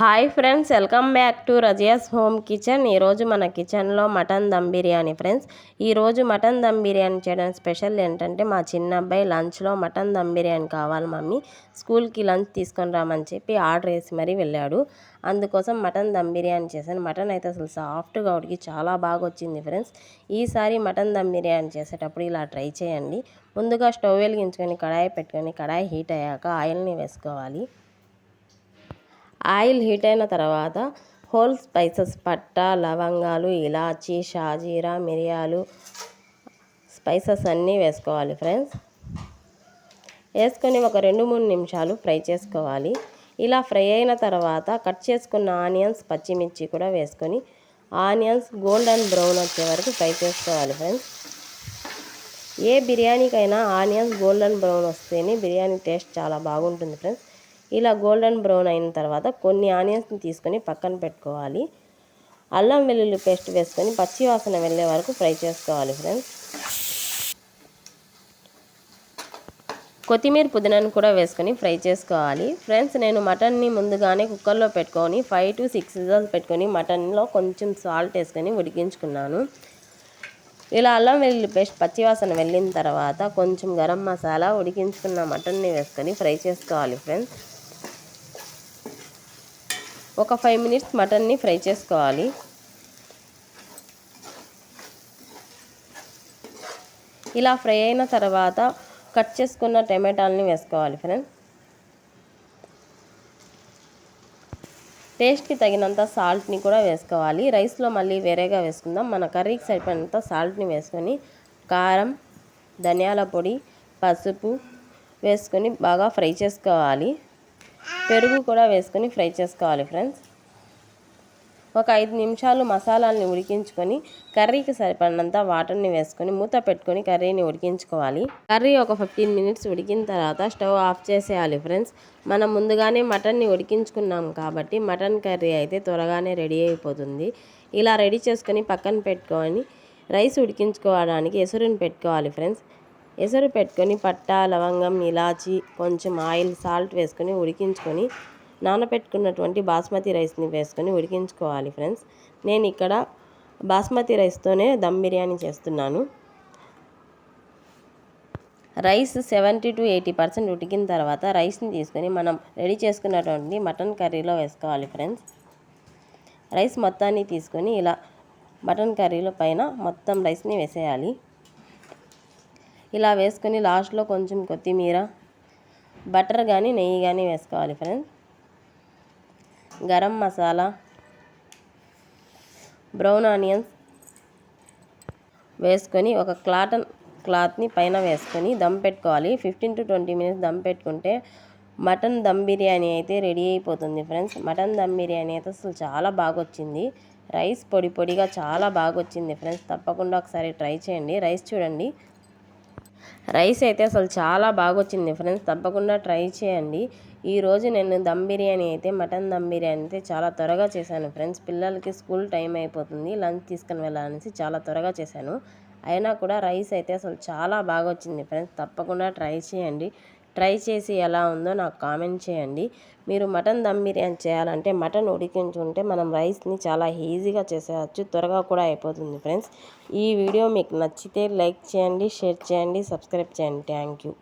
Hi friends welcome back to Razia's home kitchen. ఈరోజు మన కిచెన్లో మటన్ దమ్ బిర్యానీ ఫ్రెండ్స్. ఈరోజు మటన్ దమ్ బిర్యానీ చేయడానికి స్పెషల్ ఏంటంటే మా చిన్న అబ్బాయి లంచ్లో మటన్ దమ్ బిర్యానీ కావాలి మమ్మీ. స్కూల్కి లంచ్ తీసుకొని రామని చెప్పి ఆర్డర్ వేసి మరీ వెళ్ళాడు. అందుకోసం మటన్ దమ్ బిర్యానీ చేశాను. మటన్ అయితే అసలు సాఫ్ట్గా ఉడికి చాలా బాగా వచ్చింది ఫ్రెండ్స్. ఈసారి మటన్ దమ్ బిర్యానీ చేసేటప్పుడు ఇలా ట్రై చేయండి. ముందుగా స్టవ్ వెలిగించుకొని కడాయి పెట్టుకొని కడాయి హీట్ అయ్యాక ఆయిల్ని వేసుకోవాలి. ఆయిల్ హీట్ అయిన తర్వాత హోల్ స్పైసెస్ పట్టా లవంగాలు ఇలాచీ షాజీరా మిరియాలు స్పైసెస్ అన్నీ వేసుకోవాలి ఫ్రెండ్స్. వేసుకొని ఒక రెండు మూడు నిమిషాలు ఫ్రై చేసుకోవాలి. ఇలా ఫ్రై అయిన తర్వాత కట్ చేసుకున్న ఆనియన్స్ పచ్చిమిర్చి కూడా వేసుకొని ఆనియన్స్ గోల్డెన్ బ్రౌన్ వచ్చే వరకు ఫ్రై చేసుకోవాలి ఫ్రెండ్స్. ఏ బిర్యానీకైనా ఆనియన్స్ గోల్డెన్ బ్రౌన్ వస్తేనే బిర్యానీ టేస్ట్ చాలా బాగుంటుంది ఫ్రెండ్స్. ఇలా గోల్డెన్ బ్రౌన్ అయిన తర్వాత కొన్ని ఆనియన్స్ని తీసుకొని పక్కన పెట్టుకోవాలి. అల్లం వెల్లుల్లి పేస్ట్ వేసుకొని పచ్చి వాసన వెళ్ళే వరకు ఫ్రై చేసుకోవాలి ఫ్రెండ్స్. కొత్తిమీర పుదీనాను కూడా వేసుకొని ఫ్రై చేసుకోవాలి. ఫ్రెండ్స్ నేను మటన్ని ముందుగానే కుక్కర్లో పెట్టుకొని ఫైవ్ టు సిక్స్ విజల్స్ పెట్టుకొని మటన్లో కొంచెం సాల్ట్ వేసుకొని ఉడికించుకున్నాను. ఇలా అల్లం వెల్లుల్లి పేస్ట్ పచ్చివాసన వెళ్ళిన తర్వాత కొంచెం గరం మసాలా ఉడికించుకున్న మటన్ని వేసుకొని ఫ్రై చేసుకోవాలి ఫ్రెండ్స్. ఒక ఫైవ్ మినిట్స్ మటన్ని ఫ్రై చేసుకోవాలి. ఇలా ఫ్రై అయిన తర్వాత కట్ చేసుకున్న టమాటాలని వేసుకోవాలి ఫ్రెండ్స్ టేస్ట్కి తగినంత సాల్ట్ని కూడా వేసుకోవాలి. రైస్లో మళ్ళీ వేరేగా వేసుకుందాం. మన కర్రీకి సరిపడినంత సాల్ట్ని వేసుకొని కారం ధనియాల పొడి పసుపు వేసుకొని బాగా ఫ్రై చేసుకోవాలి. పెరుగు కూడా వేసుకొని ఫ్రై చేసుకోవాలి ఫ్రెండ్స్. ఒక ఐదు నిమిషాలు మసాలాలని ఉడికించుకొని కర్రీకి సరిపడినంత వాటర్ని వేసుకొని మూత పెట్టుకొని కర్రీని ఉడికించుకోవాలి. కర్రీ ఒక ఫిఫ్టీన్ మినిట్స్ ఉడికిన తర్వాత స్టవ్ ఆఫ్ చేసేయాలి ఫ్రెండ్స్. మనం ముందుగానే మటన్ని ఉడికించుకున్నాం కాబట్టి మటన్ కర్రీ అయితే త్వరగానే రెడీ అయిపోతుంది. ఇలా రెడీ చేసుకొని పక్కన పెట్టుకొని రైస్ ఉడికించుకోవడానికి ఎసురుని పెట్టుకోవాలి ఫ్రెండ్స్. ఎసరు పెట్టుకొని పట్ట లవంగం ఇలాచి కొంచెం ఆయిల్ సాల్ట్ వేసుకొని ఉడికించుకొని నానబెట్టుకున్నటువంటి బాస్మతి రైస్ని వేసుకొని ఉడికించుకోవాలి ఫ్రెండ్స్. నేను ఇక్కడ బాస్మతి రైస్తోనే దమ్ బిర్యానీ చేస్తున్నాను. Rice seventy to eighty percent ఉడికిన తర్వాత రైస్ని తీసుకొని మనం రెడీ చేసుకున్నటువంటి మటన్ కర్రీలో వేసుకోవాలి ఫ్రెండ్స్. రైస్ మొత్తాన్ని తీసుకొని ఇలా మటన్ కర్రీలో పైన మొత్తం రైస్ని వేసేయాలి. ఇలా వేసుకొని లాస్ట్లో కొంచెం కొత్తిమీర బటర్ కానీ నెయ్యి కానీ వేసుకోవాలి friends garam masala brown onions వేసుకొని ఒక క్లాటన్ క్లాత్ని పైన వేసుకొని దమ్ పెట్టుకోవాలి. Fifteen to twenty minutes dum పెట్టుకుంటే మటన్ దమ్ బిర్యానీ అయితే రెడీ అయిపోతుంది ఫ్రెండ్స్ మటన్ దమ్ బిర్యానీ అయితే అసలు చాలా బాగా వచ్చింది రైస్ పొడి పొడిగా చాలా బాగా వచ్చింది ఫ్రెండ్స్ తప్పకుండా ఒకసారి ట్రై చేయండి. రైస్ చూడండి. రైస్ అయితే అసలు చాలా బాగా వచ్చింది ఫ్రెండ్స్ తప్పకుండా ట్రై చేయండి. ఈరోజు నేను దమ్ బిర్యానీ అయితే మటన్ దమ్ బిర్యానీ అయితే చాలా త్వరగా చేశాను. ఫ్రెండ్స్ పిల్లలకి స్కూల్ టైం అయిపోతుంది. లంచ్ తీసుకుని వెళ్ళాలనేసి చాలా త్వరగా చేశాను. అయినా కూడా రైస్ అయితే అసలు చాలా బాగా వచ్చింది ఫ్రెండ్స్ తప్పకుండా ట్రై చేయండి. ట్రై చేసి ఎలా ఉందో నాకు కామెంట్ చేయండి. మీరు మటన్ దమ్ బిర్యానీ చేయాలంటే మటన్ ఉడికించుకుంటే మనం రైస్ని చాలా ఈజీగా చేసేయచ్చు. త్వరగా కూడా అయిపోతుంది ఫ్రెండ్స్. ఈ వీడియో మీకు నచ్చితే లైక్ చేయండి షేర్ చేయండి సబ్స్క్రైబ్ చేయండి. Thank you.